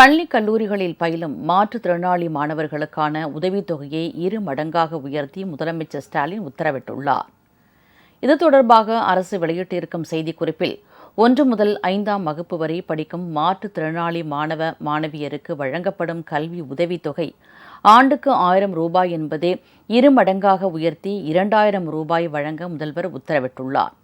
பள்ளி கல்லூரிகளில் பயிலும் மாற்றுத்திறனாளி மாணவர்களுக்கான உதவித்தொகையை இரு மடங்காக உயர்த்தி முதலமைச்சர் ஸ்டாலின் உத்தரவிட்டுள்ளார். இது தொடர்பாக அரசு வெளியிட்டிருக்கும் செய்திக்குறிப்பில் ஒன்று முதல் ஐந்தாம் வகுப்பு வரை படிக்கும் மாற்றுத்திறனாளி மாணவ மாணவியருக்கு வழங்கப்படும் கல்வி உதவித்தொகை ஆண்டுக்கு ஆயிரம் ரூபாய் என்பதே இரு மடங்காக உயர்த்தி இரண்டாயிரம் ரூபாய் வழங்க முதல்வர் உத்தரவிட்டுள்ளார்.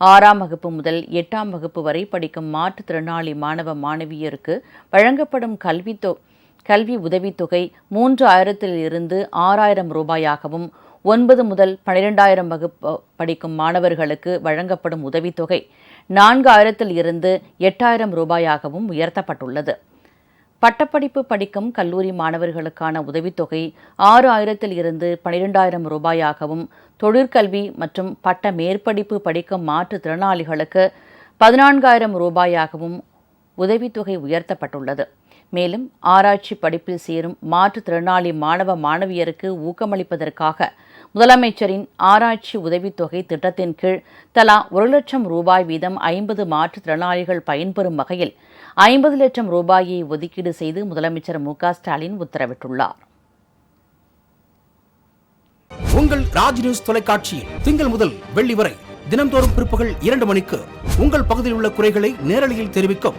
ஆறாம் வகுப்பு முதல் எட்டாம் வகுப்பு வரை படிக்கும் மாற்றுத்திறனாளி மாணவ மாணவியருக்கு வழங்கப்படும் கல்வி தொ கல்வி உதவித்தொகை மூன்று ஆயிரத்தில் இருந்து ஆறாயிரம் ரூபாயாகவும் ஒன்பது முதல் பனிரெண்டாயிரம் வகுப்பு படிக்கும் மாணவர்களுக்கு வழங்கப்படும் உதவித்தொகை நான்கு ஆயிரத்தில் இருந்து எட்டாயிரம் ரூபாயாகவும் உயர்த்தப்பட்டுள்ளது. பட்டப்படிப்பு படிக்கும் கல்லூரி மாணவர்களுக்கான உதவித்தொகை ஆறு ஆயிரத்தில் இருந்து பனிரெண்டாயிரம் ரூபாயாகவும் தொழிற்கல்வி மற்றும் பட்ட மேற்படிப்பு படிக்கும் மாற்றுத்திறனாளிகளுக்கு பதினான்காயிரம் ரூபாயாகவும் உதவித்தொகை உயர்த்தப்பட்டுள்ளது. மேலும் ஆராய்ச்சி படிப்பில் சேரும் மாற்றுத்திறனாளி மாணவ மாணவியருக்கு ஊக்கமளிப்பதற்காக முதலமைச்சரின் ஆராய்ச்சி உதவித்தொகை திட்டத்தின் கீழ் தலா ஒரு லட்சம் ரூபாய் வீதம் ஐம்பது மாற்றுத்திறனாளிகள் பயன்பெறும் வகையில் ஐம்பது லட்சம் ரூபாயை ஒதுக்கீடு செய்து முதலமைச்சர் மு ஸ்டாலின் உத்தரவிட்டுள்ளார். உங்கள் ராஜ் நியூஸ் தொலைக்காட்சியில் திங்கள் முதல் வெள்ளி வரை தினந்தோறும் பிற்பகல் இரண்டு மணிக்கு உங்கள் பகுதியில் உள்ள குறைகளை நேரலையில் தெரிவிக்கும்